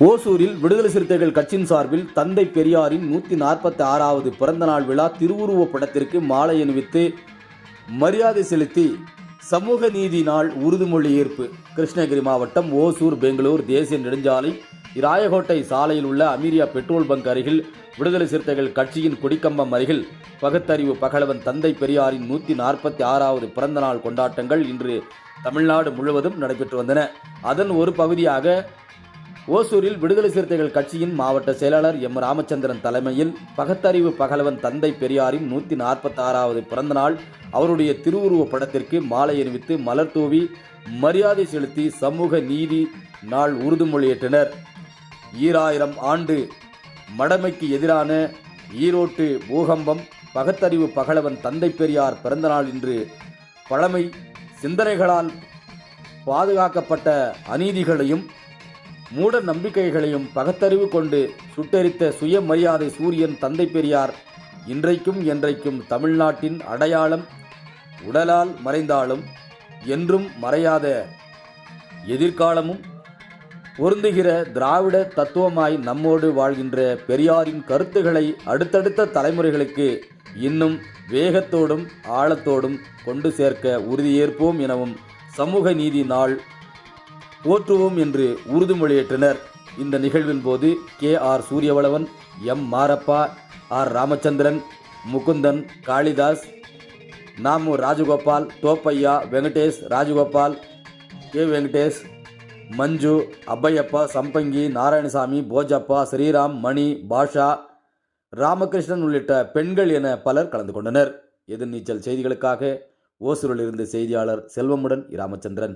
ஓசூரில் விடுதலை சிறுத்தைகள் கட்சியின் சார்பில் தந்தை பெரியாரின் நூற்றி நாற்பத்தி ஆறாவது பிறந்தநாள் விழா திருவுருவப் படத்திற்கு மாலை அணிவித்து மரியாதை செலுத்தி சமூக நீதி நாள் உறுதிமொழி ஏற்பு. கிருஷ்ணகிரி மாவட்டம் ஓசூர் பெங்களூர் தேசிய நெடுஞ்சாலை ராயகோட்டை சாலையில் உள்ள அமீரியா பெட்ரோல் பங்க் அருகில் விடுதலை சிறுத்தைகள் கட்சியின் கொடிக்கம்பம் அருகில் பகுத்தறிவு பகலவன் தந்தை பெரியாரின் நூற்றி நாற்பத்தி ஆறாவது பிறந்தநாள் கொண்டாட்டங்கள் இன்று தமிழ்நாடு முழுவதும் நடைபெற்று வந்தன. அதன் ஒரு பகுதியாக ஓசூரில் விடுதலை சிறுத்தைகள் கட்சியின் மாவட்ட செயலாளர் எம் ராமச்சந்திரன் தலைமையில் பகத்தறிவு பகலவன் தந்தை பெரியாரின் நூற்றி நாற்பத்தாறாவது பிறந்தநாள் அவருடைய திருவுருவ படத்திற்கு மாலை அணிவித்து மலர் தூவி மரியாதை செலுத்தி சமூக நீதி நாள் உறுதிமொழியேற்றனர் ஈராயிரம் ஆண்டு மடமைக்கு எதிரான ஈரோட்டு பூகம்பம் பகத்தறிவு பகலவன் தந்தை பெரியார் பிறந்தநாள் இன்று பழமை சிந்தனைகளால் பாதுகாக்கப்பட்ட அநீதிகளையும் மூட நம்பிக்கைகளையும் பகத்தறிவு கொண்டு சுட்டெரித்த சுயமரியாதை சூரியன் தந்தை பெரியார் இன்றைக்கும் என்றைக்கும் தமிழ்நாட்டின் அடையாளம் உடலால் மறைந்தாலும் என்றும் மறையாத எதிர்காலமும் பொருந்துகிற திராவிட தத்துவமாய் நம்மோடு வாழ்கின்ற பெரியாரின் கருத்துக்களை அடுத்தடுத்த தலைமுறைகளுக்கு இன்னும் வேகத்தோடும் ஆழத்தோடும் கொண்டு சேர்க்க உறுதியேற்போம் எனவும் சமூக நீதி நாள் போற்றுவோம் என்று உறுதிமொழியேற்றனர் இந்த நிகழ்வின் போது K R Suriyavalavan M Marappa R Ramachandran Mukundan Kalidas Namu Rajagopal Thoppaiya Venkatesh Rajagopal K Venkatesh Manju Appaiyappa Sampangi Narayanasamy Bojappa Sriram Mani Basha Ramakrishnan உள்ளிட்ட பெண்கள் என பலர் கலந்து கொண்டனர். எதிர்நீச்சல் செய்திகளுக்காக ஓசூரிலிருந்து செய்தியாளர் செல்வமுடன் ராமச்சந்திரன்